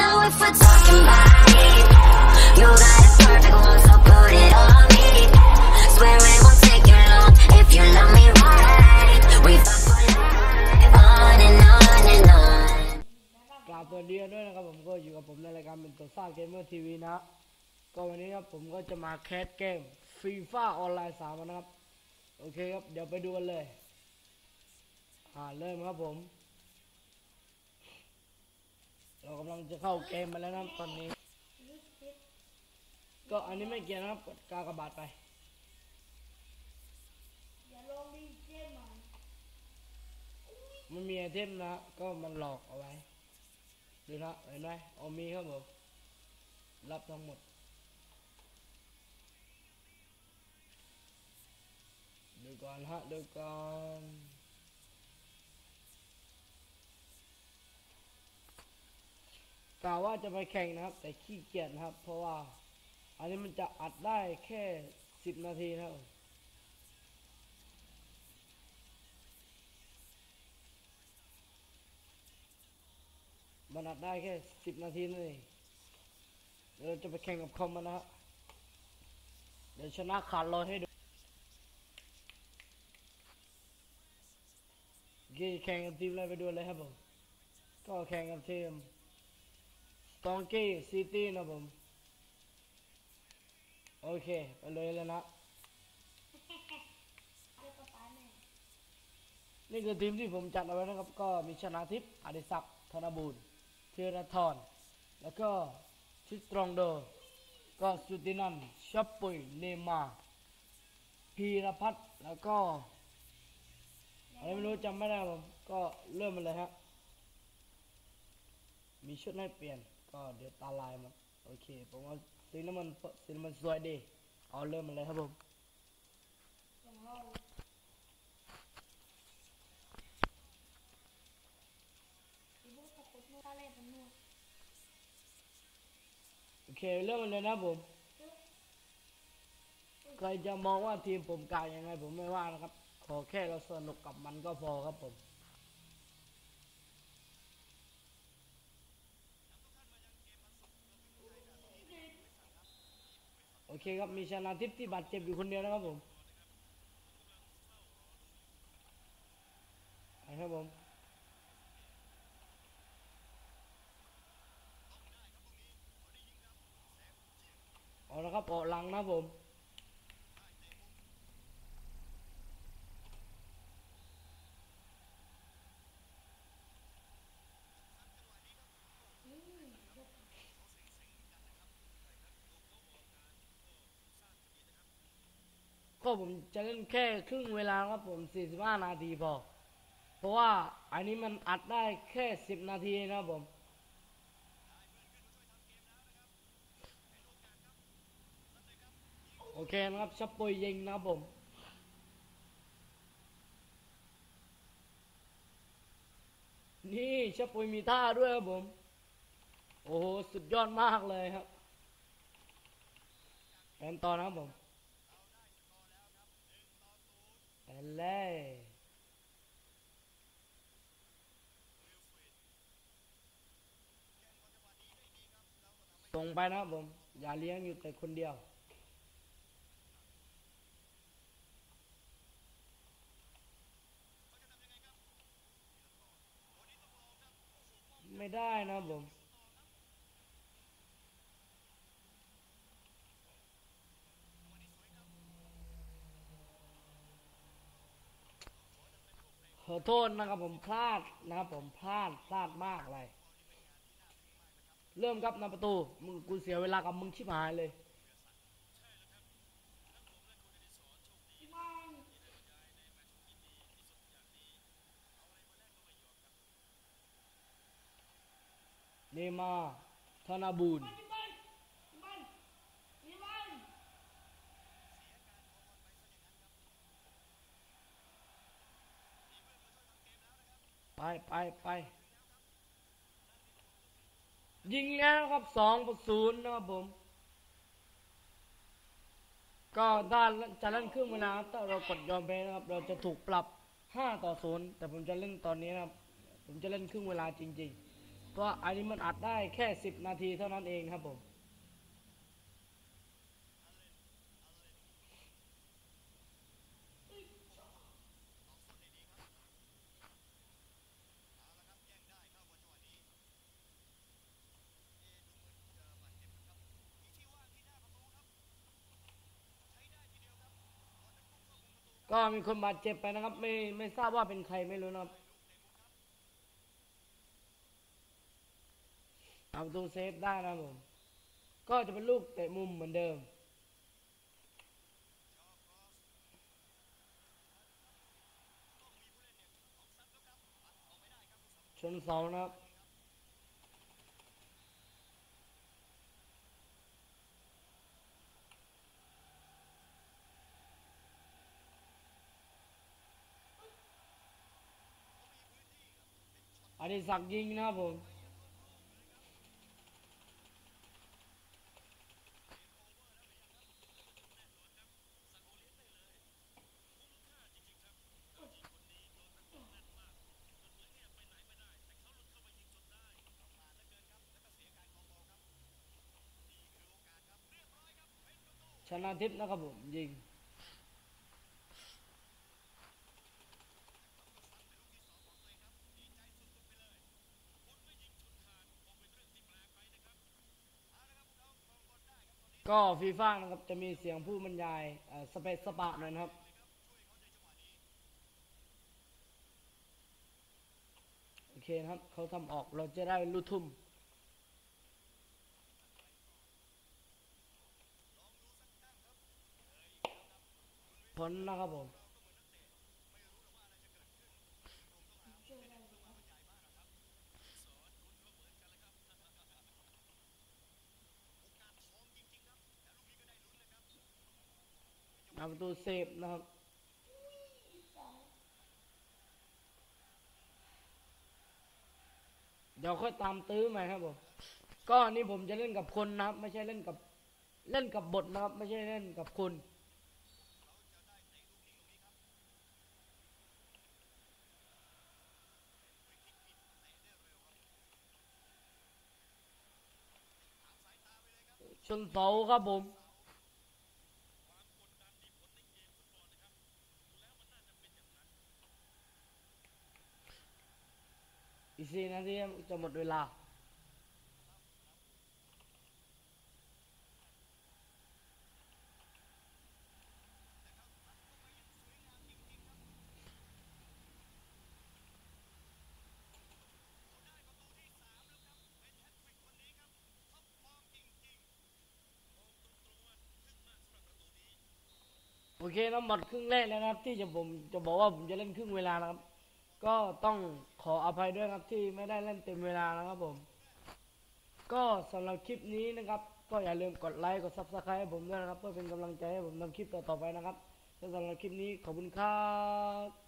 Now if we're talking body, you got a perfect one, so put it on me. Swear it won't take you long if you love me right. We fuck for life, on and on and on. กราบสวัสดีด้วยนะครับผมก็อยู่กับผมในรายการเป็นตัวซ่าเกมเมอร์ทีวีนะก็วันนี้ครับผมก็จะมาแคสเกมฟีฟ่าออนไลน์สามนะครับ โอเคครับ เดี๋ยวไปดูกันเลย อ่าเริ่มครับผม เรากำลังจะเข้าเกมมาแล้วนะครับตอนนี้ ก็อันนี้ไม่เกี่ยวนะครับกดกากระบาทไปมันมีไอเทมนะ ก็มันหลอกเอาไว้ ดูนะเห็นไหมโอมีครับผมรับทั้งหมด ดูก่อนฮะดูก่อน กล่าวว่าจะไปแข่งนะครับ แต่ขี้เกียจนะครับ เพราะว่า อันนี้มันจะอัดได้แค่สิบนาทีนะครับมันอัดได้แค่สิบนาทีนั่นเองเดี๋ยวเราจะไปแข่งกับคอมมันนะฮะเดี๋ยวชนะขาดลอยให้ดูโอเคแข่งกับทีมอะไรไปดูเลยครับผม ก็แข่งกับทีม ตองกี้ซิตี้นะผมโอเคไปเลยแล้วนะนี่คือทีมที่ผมจัดเอาไว้นะครับ ก็มีชนะทิพย์อดิศักดิ์ธนบูรณ์เทระทรแล้วก็ชิตรองโด ก็สุตินันท์ชับปุยเนมาร์พีรพัฒน์แล้วก็อะไรไม่รู้จำไม่ได้ครับผมก็เริ่มมาเลยฮะมีชุดให้เปลี่ยน ก็เดี๋ยวตาลายหมดโอเคผมว่าสีน้ำมันสีน้ำมันสวยดีเอาเริ่มมาเลยครับผมโอเคเริ่มกันเลยนะผมใครจะมองว่าทีมผมกากยังไงผมไม่ว่านะครับ ขอแค่เราสนุกกับมันก็พอครับผม อเคครับมีชนะทิพย์ที่บาดเจ็บอยู่คนเดียวนะครับผมไปครับผมเอาละครับออกหลังนะผม ก็ผมจะเล่นแค่ครึ่งเวลาครับผม 45 นาทีพอ เพราะว่าอันนี้มันอัดได้แค่ 10 นาทีนะครับผมโอเคนะครับชับปุยยิงนะครับผมนี่ชับปุยมีท่าด้วยครับผม โอ้โห สุดยอดมากเลยครับแอนต่อนะครับผม แอนเลยส่งไปนะครับผม อย่าเลี้ยงอยู่แต่คนเดียว ไม่ได้นะผม อโทษนะครับผมพลาดนะครับผมพลาดพลาดมากเลย เริ่มครับนำประตูมึงกูเสียเวลากับมึงชิบหายเลยเนมาธนาบูล ไปไปไปยิงแล้วครับสองต่อศูนย์นะครับผม ก็ถ้าจะเล่นครึ่งเวลาถ้าเรากดยอมแพ้นะครับ เราจะถูกปรับห้าต่อศูนย์แต่ผมจะเล่นตอนนี้นะครับ ผมจะเล่นครึ่งเวลาจริง ๆ เพราะอันนี้มันอัดได้แค่สิบนาทีเท่านั้นเองครับผม ก็มีคนบาดเจ็บไปนะครับ ไม่ไม่ทราบว่าเป็นใครไม่รู้นะครับเอาตูเซฟได้นะผมก็จะเป็นลูกเตะมุมเหมือนเดิมชนเสานะครับ อดิศักดิ์ยิงนะครับผมชนะทิพย์นะครับผมยิง ก็ฟีฟ่านะครับจะมีเสียงผู้บรรยายสเปซสปะหน่อยนะครับ โอเคนะครับเขาทำออกเราจะได้รู้ทุ่มผลนะครับผม เอาประตูเซฟนะครับเดี๋ยวค่อยตามตื้อใหม่ครับผมก็อันนี่ผมจะเล่นกับคนนะครับ ไม่ใช่เล่นกับเล่นกับบทนะครับ ไม่ใช่เล่นกับคุณชนเสาครับผม อีกสี่นาทีจะหมดเวลาโอเคนะหมดครึ่งแรกแล้วนะครับ ที่จะผมจะบอกว่าผมจะเล่นครึ่งเวลานะครับ ก็ต้องขออภัยด้วยครับที่ไม่ได้เล่นเต็มเวลานะครับผม ก็สำหรับคลิปนี้นะครับ ก็อย่าลืมกดไลค์กดซับสไครต์ให้ผมด้วยนะครับ เพื่อเป็นกำลังใจให้ผมทำคลิปต่อๆไปนะครับและสำหรับคลิปนี้ขอบคุณครับ